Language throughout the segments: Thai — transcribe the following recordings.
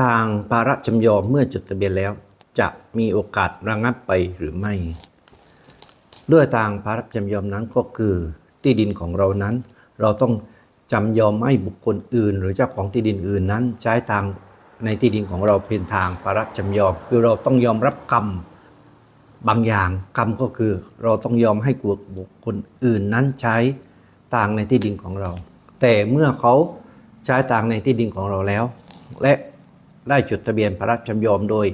ทางภาระจำยอมเมื่อจดทะเบียนแล้ว จะมีโอกาสระงับไปหรือไม่ ด้วยทางภาระจำยอมนั้นก็คือ ที่ดินของเรานั้น เราต้องจำยอมให้บุคคลอื่น หรือเจ้าของที่ดินอื่นนั้น ใช้ทางในที่ดินของเราเป็นทางภาระจำยอม คือเราต้องยอมรับกรรมบางอย่างกรรมก็คือ เราต้องยอมให้บุคคลอื่นนั้นใช้ทางในที่ดินของเรา แต่เมื่อเขาใช้ทางในที่ดินของเราแล้ว และ ได้จดทะเบียนพระราชจำยอมโดย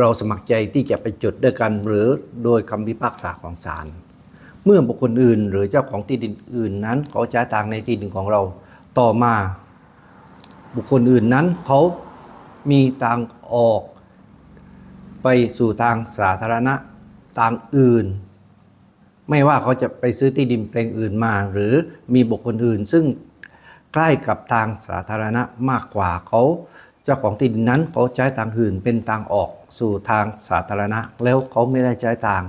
เราสมัครใจที่จะไปจดด้วยกันหรือโดยคำพิพากษาของศาลเมื่อบุคคลอื่น หรือเจ้าของที่ดินอื่นนั้นเขาใช้ทางในที่ดินของเราต่อมา บุคคลอื่นนั้นเขามีทางออก ไปสู่ทางสาธารณะทางอื่น ไม่ว่าเขาจะไปซื้อที่ดินแปลงอื่นมา หรือมีบุคคลอื่น ซึ่ง ใกล้กับทางสาธารณะมากกว่าเขาเจ้าของที่ดินนั้นเขาใช้ทางอื่นเป็นทางออกสู่ทางสาธารณะ แล้วเขาไม่ได้ใช้ทาง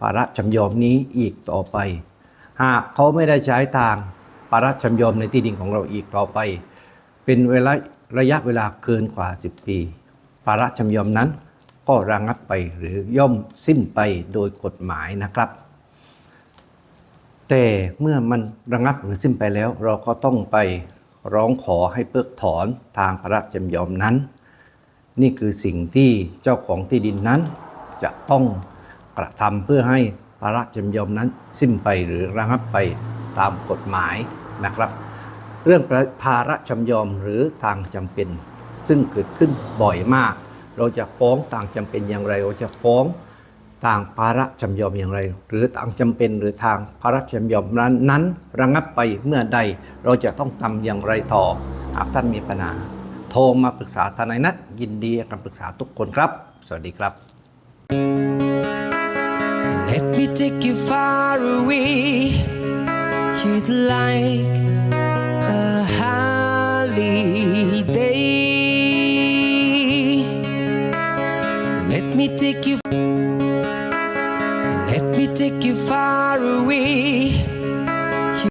ภาระจำยอมนี้อีกต่อไป หากเขาไม่ได้ใช้ทางภาระจำยอมในที่ดินของเราอีกต่อไป เป็นเวลาระยะเวลาเกินกว่า 10 ปีภาระจำยอมนั้นก็ระงับไปหรือย่อมสิ้นไปโดยกฎหมายนะครับ แต่เมื่อมันระงับหรือสิ้นไปแล้ว เราก็ต้องไปร้องขอให้เพิกถอนทางพระราชจำยอมนั้น นี่คือสิ่งที่เจ้าของที่ดินนั้น จะต้องกระทำเพื่อให้พระราชจำยอมนั้นสิ้นไปหรือระงับไปตามกฎหมายนะครับ เรื่องภาระจำยอมหรือทางจำเป็น ซึ่งเกิดขึ้นบ่อยมาก เราจะฟ้องทางจำเป็นอย่างไรเราจะฟ้อง ทางภาระจำยอมอย่างไร หรือทางจำเป็นหรือทางภาระจำยอมนั้นนั้นระงับไปเมื่อใดเราจะต้องทำอย่างไรต่อหากท่านมีปัญหาโทรมาปรึกษาทนายนัดยินดีให้คำปรึกษาทุกคนครับ สวัสดีครับ Let me take you far away. You'd like a holiday. Let me take you. Let me take you far away.